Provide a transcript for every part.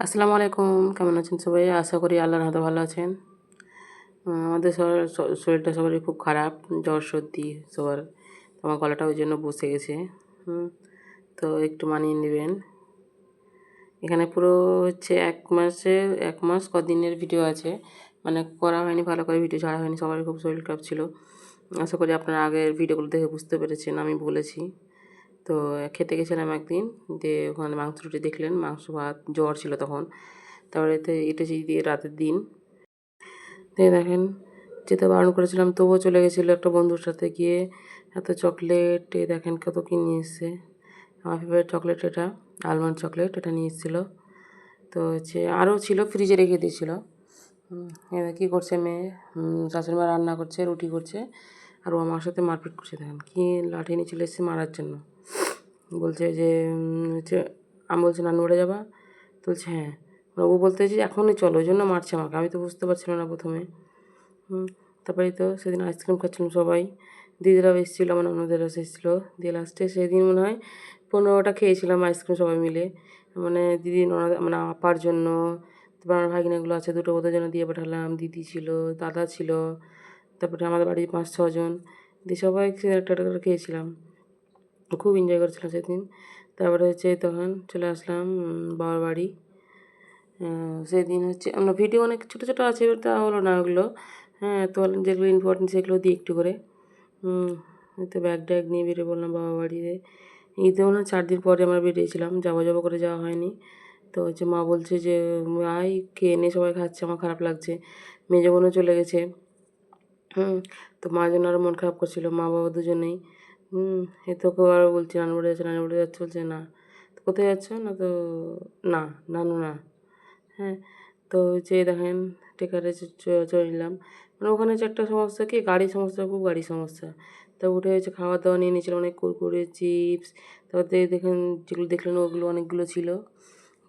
আসসালামু আলাইকুম, কেমন আছেন সবাই? আশা করি আল্লাহর হাতে ভালো আছেন। আমাদের সবার শরীরটা সবারই খুব খারাপ, জ্বর, সর্দি, সবার আমার গলাটা ওই জন্য বসে গেছে। তো একটু মানিয়ে নেবেন। এখানে পুরো হচ্ছে এক মাসের এক মাস কদিনের ভিডিও আছে। মানে করা হয়নি, ভালো করে ভিডিও ছাড়া হয়নি, সবারই খুব শরীর খারাপ ছিল। আশা করি আপনারা আগের ভিডিওগুলো দেখে বুঝতে পেরেছেন, আমি বলেছি। তো খেতে গেছিলাম একদিন দিয়ে ওখানে মাংস রুটি দেখলেন, মাংস ভাত জ্বর ছিল তখন। তারপরে তো এটা দিয়ে রাতের দিন। দিয়ে দেখেন যেতে বারণ করেছিলাম, তবুও চলে গেছিল একটা বন্ধুর সাথে গিয়ে। এত চকলেট এ দেখেন কত কি নিয়ে এসছে। আমার ফেভারিট চকলেট এটা আলমন্ড চকলেট এটা নিয়ে এসেছিল। তো হচ্ছে আরও ছিল ফ্রিজে রেখে দিয়েছিল। কী করছে মেয়ে শাশুড়ি মা রান্না করছে, রুটি করছে। আর ও আমার সাথে মারপিট করছে, দেখেন কি লাঠি নিয়ে চলে এসেছে মারার জন্য। বলছে যে হচ্ছে, আমি বলছি, নানু বাড়ি যাবা? তো বলছে হ্যাঁ। ও বলতে যে, এখনই চলো। ওই জন্য মারছে আমাকে। আমি তো বুঝতে পারছিলাম না প্রথমে। তারপরে তো সেদিন আইসক্রিম খাচ্ছিলাম সবাই। দিদিরাও এসেছিল, আমার অন্যদেরও এসেছিল। দিয়ে লাস্টে সেদিন মনে হয় পনেরোটা খেয়েছিলাম আইসক্রিম সবাই মিলে। মানে দিদি, ননদ মানে আপার জন্য, তারপর আমার ভাগিনাগুলো আছে, দুটো ওদের জন্য দিয়ে পাঠালাম। দিদি ছিল, দাদা ছিল, তারপরে আমাদের বাড়ির পাঁচ ছজন দিয়ে সবাই একটা একটা করে খেয়েছিলাম। খুব এনজয় করেছিলাম সেদিন। তারপরে হচ্ছে তখন চলে আসলাম বাবার বাড়ি। সেদিন হচ্ছে আমরা ভিডিও অনেক ছোটো ছোটো আছে, এবার তা হলো না ওগুলো। হ্যাঁ তো যেগুলো ইম্পর্টেন্ট সেগুলো দিই একটু করে। তো ব্যাগ ট্যাগ নিয়ে বেরিয়ে পড়লাম বাবা বাড়িতে। ঈদে মনে হয় চার দিন পরে আমরা বেরিয়েছিলাম, যাব যাব করে যাওয়া হয়নি। তো হচ্ছে মা বলছে যে, আয়, খেয়ে নে, সবাই খাচ্ছে, আমার খারাপ লাগছে। মেজো বোনও চলে গেছে। হুম, তো মা জন্য আরও মন খারাপ করছিল, মা বাবা দুজনেই। হুম এ তোকে আরও বলছি, নানু বাড়ি যাচ্ছে, নানু বাড়ি যাচ্ছে, বলছে না। কোথায় যাচ্ছ? না তো, না, নানু না। হ্যাঁ তো যে দেখেন, টেকারে চলে নিলাম। মানে ওখানে হচ্ছে একটা সমস্যা কি, গাড়ি সমস্যা, খুব গাড়ি সমস্যা। তা উঠে হচ্ছে খাওয়া দাওয়া নিয়ে নিয়েছিল অনেক কুরকুরে, চিপস, তারপর দেখেন, যেগুলো দেখলেন ওগুলো অনেকগুলো ছিল।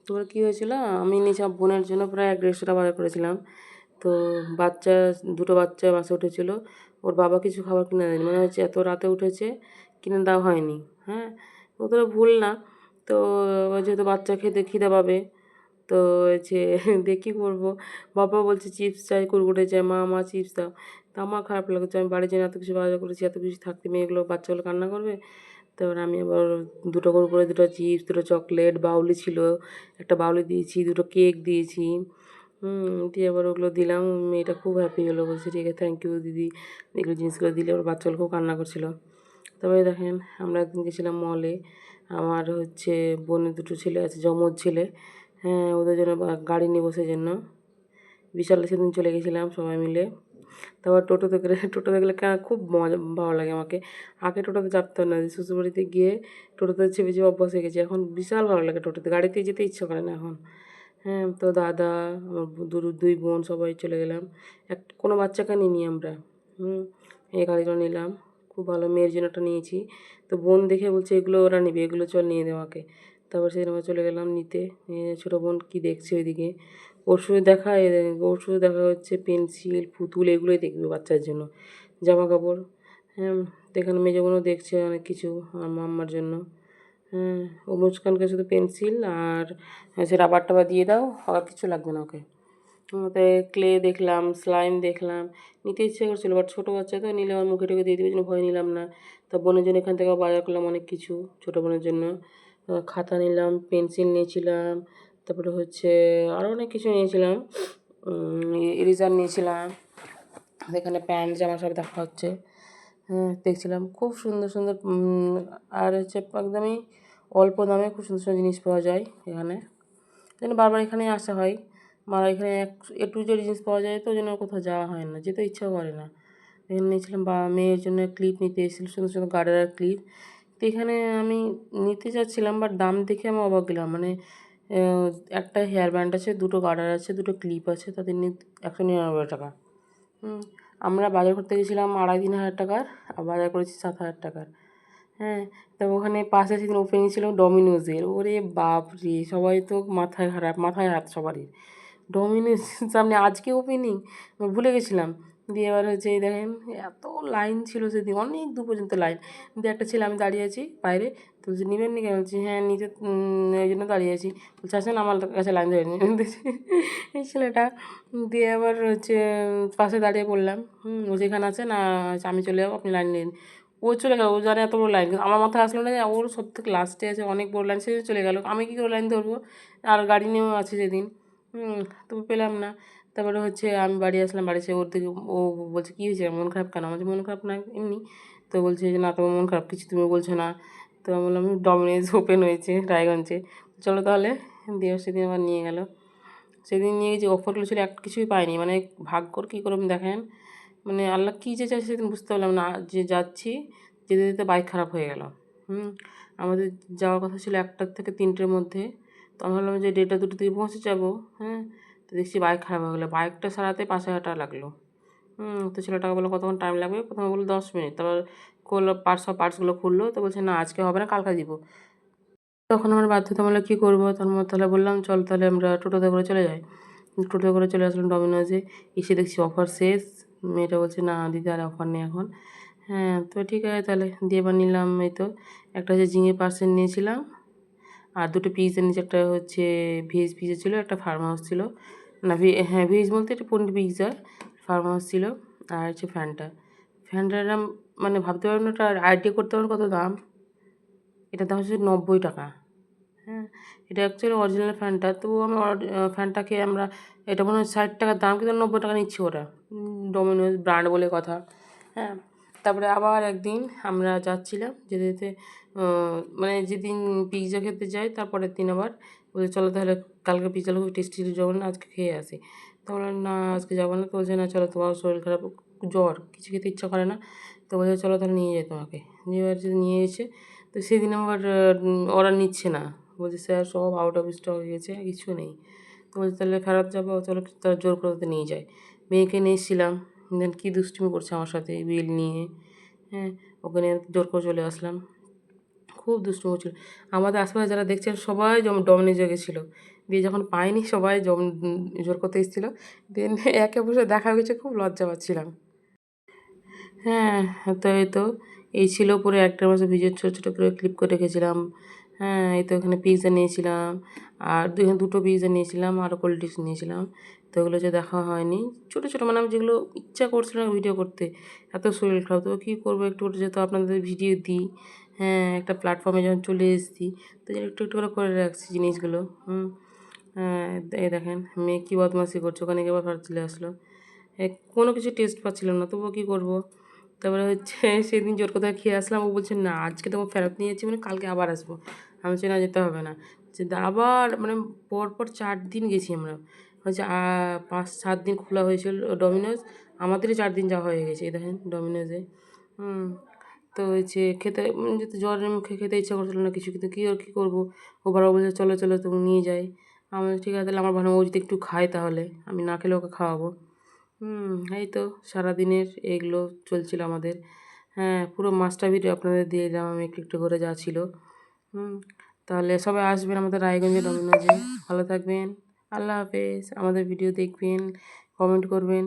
তারপর কী হয়েছিল, আমি নিয়েছিলাম বোনের জন্য প্রায় এক দেড়শো টাকা বাজার করেছিলাম। তো বাচ্চা, দুটো বাচ্চা বাসে উঠেছিল। ওর বাবা কিছু খাবার কিনে দেয়নি। মনে হচ্ছে এত রাতে উঠেছে, কিনে দেওয়া হয়নি। হ্যাঁ অতটা ভুল না। তো যেহেতু বাচ্চা খেতে খিদে পাবে, তো দিয়ে কী করব। বাবা বলছে, চিপস চাই, কুরকুরে চাই। মা মা, চিপস দাও। তা আমার খারাপ লাগছে। আমি বাড়ির জন্য এত কিছু বাজার করেছি, এত কিছু থাকতে মেয়েগুলো বাচ্চাগুলো কান্না করবে? তারপর আমি আবার দুটো কুরকুরে, দুটো চিপস, দুটো চকলেট, বাউলি ছিল। একটা বাউলি দিয়েছি, দুটো কেক দিয়েছি। দিয়ে আবার ওগুলো দিলাম। মেয়েটা খুব হ্যাপি হলো, বলছে, ঠিক আছে থ্যাংক ইউ দিদি। এগুলো জিনিসগুলো দিলে ওর বাচ্চাগুলো খুব কান্না করছিল। তবে দেখেন, আমরা একদিন গেছিলাম মলে আমার হচ্ছে বোনের দুটো ছেলে আছে, যমজ ছেলে। হ্যাঁ ওদের জন্য গাড়ি নিয়ে বসে জন্য বিশাল সেদিন চলে গেছিলাম সবাই মিলে। তারপর টোটোতে গেলে টোটোতে গেলে খুব মজা, ভালো লাগে আমাকে। আগে টোটোতে চাপতাম না শ্বশুরবাড়িতে গিয়ে টোটোতে চেপে চেপে অভ্যাস হয়ে গেছে। এখন বিশাল ভালো লাগে টোটোতে, গাড়িতে যেতে ইচ্ছা করে না এখন। হ্যাঁ তো দাদা, আমার দুই বোন সবাই চলে গেলাম। এক, কোনো বাচ্চাকে নিইনি আমরা। হুম, এই গাড়িটা নিলাম। খুব ভালো মেয়ের জন্য একটা নিয়েছি। তো বোন দেখে বলছে, এগুলো ওরা নেবে, এগুলো চল নিয়ে দে আমাকে। তারপর সেদিন চলে গেলাম নিতে। ছোটো বোন কী দেখছে ওইদিকে? ওর শুধু দেখা শুধু দেখা হচ্ছে, পেন্সিল, পুতুল, এগুলোই দেখবে বাচ্চার জন্য। জামা কাপড় হ্যাঁ এখানে মেজো দেখছে অনেক কিছু আমার মাম্মার জন্য। হ্যাঁ ও মুস্কানকে শুধু পেন্সিল আর হচ্ছে রাবার টাবার দিয়ে দাও, আর কিছু লাগবে না ওকে। তাই ক্লে দেখলাম, স্লাইম দেখলাম, নিতে ইচ্ছে করছিল, বাট ছোটো বাচ্চা তো, নিলে আমার মুখে টুকে দিয়ে দেবে জন্য ভয় নিলাম না। তা বোনের জন্য এখান থেকে বাজার করলাম অনেক কিছু, ছোটো বোনের জন্য। খাতা নিলাম, পেন্সিল নিয়েছিলাম, তারপরে হচ্ছে আরও অনেক কিছু নিয়েছিলাম। ইরেজার নিয়েছিলাম, এখানে প্যান্ট, জামা সব দেখা হচ্ছে। হ্যাঁ দেখছিলাম। খুব সুন্দর সুন্দর আর হচ্ছে একদমই অল্প দামে খুব সুন্দর সুন্দর জিনিস পাওয়া যায় এখানে। যেন বারবার এখানে আসা হয়। মারা এখানে এক একটু যে জিনিস পাওয়া যায় তো জন্য কোথাও যাওয়া হয় না যেতে ইচ্ছাও করে না। এখানে নিয়েছিলাম বা, মেয়ের জন্য ক্লিপ নিতে এসেছিল, সুন্দর সুন্দর গার্ডার ক্লিপ তো এখানে আমি নিতে চাচ্ছিলাম বাট দাম দেখে আমি অবাক গেলাম মানে একটা হেয়ার ব্যান্ড আছে, দুটো গার্ডার আছে, দুটো ক্লিপ আছে, তাদের নিয়ে একশো নিরানব্বই টাকা। হুম আমরা বাজার করতে গেছিলাম আড়াই তিন হাজার টাকার, আর বাজার করেছি সাত হাজার টাকার। হ্যাঁ তো ওখানে পাশে সেদিন ওপেনিং ছিল ডমিনোজের ওরে বাপ রে সবাই তো মাথায় খারাপ মাথায় হাত সবারই। ডমিনোজ সামনে আজকে ওপেনিং ভুলে গেছিলাম। দিয়ে এবার হচ্ছে এই দেখেন এত লাইন ছিল সেদিন অনেক দূর পর্যন্ত লাইন দিয়ে একটা ছেলে আমি দাঁড়িয়ে আছি বাইরে তো বলছে নেবেন নি কেন বলছি হ্যাঁ উম, এই জন্য দাঁড়িয়ে আছি। বলছে আসেন আমার কাছে লাইন ধরে নিন। এই ছেলেটা দিয়ে আবার হচ্ছে পাশে দাঁড়িয়ে পড়লাম হুম ও যেখানে আছে না আমি চলে যাব আপনি লাইন নিন। ও চলে গেল ও জানে এত বড় লাইন কিন্তু আমার মাথায় আসলো না যে ওর সব থেকে লাস্টে আছে অনেক বড় লাইন সে চলে গেল। আমি কী করে লাইন ধরবো? আর গাড়ি নিয়েও আছে সেদিন। তবু পেলাম না। তারপরে হচ্ছে আমি বাড়ি আসলাম, বাড়ি এসে ওর দিকে, ও বলছে, কী হয়েছে? মন খারাপ কেন? আমার মন খারাপ না এমনি। তো বলছে যে, না, তোমার মন খারাপ, কিছু তুমি বলছো না। তো আমি বললাম, ডমিনেজ ওপেন হয়েছে রায়গঞ্জে। চলো তাহলে, দিয়ে সেদিন আবার নিয়ে গেল। সেদিন নিয়ে যে অফারগুলো ছিল, এক কিছুই পাইনি। মানে ভাগ্যর কী করে দেখেন? মানে আল্লাহ কী যে চাইছে সেদিন বুঝতে পারলাম না। যে যাচ্ছি, যেতে যেতে বাইক খারাপ হয়ে গেল। হুম? আমাদের যাওয়ার কথা ছিল একটার থেকে তিনটের মধ্যে। তো আমি ভাবলাম যে, দেড়টা দুটো থেকে পৌঁছে যাব। হ্যাঁ? তো দেখছি বাইক খারাপ হয়ে গেলো। বাইকটা সারাতে পাঁচ হাজার টাকা লাগল। তো ছেলেটাকে বলল, কতক্ষণ টাইম লাগবে? প্রথমে বলল, দশ মিনিট। তারপর করল পার্টস সব পার্টসগুলো খুললো। তো বলছে, না, আজকে হবে না, কালকে দিব। তখন আমার বাধ্যতামূলক কী করব? তার মধ্যে তাহলে বললাম, চল তাহলে আমরা টোটোতে করে চলে যাই। টোটোতে করে চলে আসলাম ডমিনোজে। এসে দেখছি অফার শেষ। মেয়েটা বলছে, না, দিদি আর অফার নেই এখন। হ্যাঁ তো ঠিক আছে তাহলে। দিয়ে বা নিলাম এই তো। একটা হচ্ছে ঝিঙে পার্সেন্ট নিয়েছিলাম। আর দুটো পিসের নিচে একটা হচ্ছে ভেজ পিজা ছিল, একটা ফার্ম হাউস ছিল। না হ্যাঁ ভেজ বলতে একটা পনির পিৎজা ফার্ম হাউস ছিল। আর হচ্ছে ফ্যানটা ফ্যানটার দাম মানে ভাবতে পারবেন না, ওটা আইডিয়া করতে পারবেন কত দাম। এটার দাম হচ্ছে নব্বই টাকা। হ্যাঁ এটা অ্যাকচুয়ালি অরিজিনাল ফ্যানটা তো আমার ফ্যানটাকে আমরা, এটা মনে হয় ষাট টাকার দাম, কিন্তু নব্বই টাকা নিচ্ছে ওরা ডোমিনোজ ব্র্যান্ড বলে কথা। হ্যাঁ তারপরে আবার একদিন আমরা যাচ্ছিলাম, যেতে যেতে মানে যেদিন পিৎজা খেতে যাই তারপরের দিন আবার বলছে, চলো তাহলে কালকে পিৎজাগুলো খুব টেস্টি যাব না আজকে খেয়ে আসি। তো বললাম না, আজকে যাব না। তো বলছে, না, চলো, তোমার শরীর খারাপ, জ্বর, কিছু খেতে ইচ্ছা করে না। তো বলছে, চলো তাহলে নিয়ে যাই তোমাকে। নিয়ে এবার যদি নিয়ে এসে, তো সেদিন আবার অর্ডার নিচ্ছে না। বলছে, স্যার, সব আউট অফ স্টক হয়ে গেছে কিছু নেই। তো বলছে, তাহলে খারাপ যাব, চলো তার জোর করে নিয়ে যায় মেয়েকে নিয়ে এসেছিলাম। দেন কী দুষ্টুমি করছে আমার সাথে বিল নিয়ে। হ্যাঁ ওখানে জোর করে চলে আসলাম। খুব দুষ্টুমি করছিল আমাদের আশেপাশে যারা দেখছেন সবাই যেমন ডমিনেজে গেছিল। দিয়ে যখন পাইনি, সবাই জম, জোর করতে এসেছিল। দেন একে বসে দেখা গেছে খুব লজ্জা পাচ্ছিলাম। হ্যাঁ তো এই তো, এই ছিল পুরো একটা মাসে ভিডিও, ছোটো ছোটো করে ক্লিপ করে রেখেছিলাম। হ্যাঁ এই তো এখানে পিৎজা নিয়েছিলাম, আর দুই, দুটো পিৎজা নিয়েছিলাম, আর কোল্ড ড্রিঙ্কস নিয়েছিলাম। তো ওগুলো যে দেখা হয়নি। ছোটো ছোটো মানে আমি যেগুলো ইচ্ছা করছিলাম ভিডিও করতে, এত শরীর খারাপ, তো কী করব একটু যেহেতু আপনাদের ভিডিও দিই। হ্যাঁ একটা প্ল্যাটফর্মে যখন চলে এসেছি, তো একটু একটু করে করে রাখছি জিনিসগুলো, হুম। হ্যাঁ এই দেখেন, মেয়ে কী বদমাসি করছে, ওখানে গিয়ে আবার চলে আসলো। কোনো কিছু টেস্ট পাচ্ছিলাম না, তবুও কী করব? তারপরে হচ্ছে সেদিন জোর কোথায় খেয়ে আসলাম, ও বলছে, না, আজকে তোমার ফেরত নিয়ে যাচ্ছি মানে কালকে আবার আসব। আমি বলছি, না, যেতে হবে না। যে আবার মানে পরপর চার দিন গেছি আমরা। হচ্ছে পাঁচ, সাত দিন খোলা হয়েছিল ডমিনোজ আমাদেরই চার দিন যাওয়া হয়ে গেছে। এই দেখেন ডমিনোজে হুম। তো হচ্ছে খেতে উম, যেহেতু জ্বরের মুখে খেতে ইচ্ছা করছিল না কিছু কিন্তু কী আর কী করব? ও বারবার বলছে চলো চলো তুমি নিয়ে যাই। আমি ঠিক আছে তাহলে আমার ভালো ও যদি একটু খায় তাহলে আমি না খেলে ওকে খাওয়াবো। হুম এই তো সারাদিনের এগুলো চলছিল আমাদের। হ্যাঁ পুরো মাছটা ভিডিও আপনাদের দিয়ে দিলাম আমি একটু একটু করে যা ছিল। হুম তাহলে সবাই আসবেন আমাদের রায়গঞ্জে ডমিনোজে ভালো থাকবেন আল্লাহ হাফেজ। আমাদের ভিডিও দেখবেন কমেন্ট করবেন।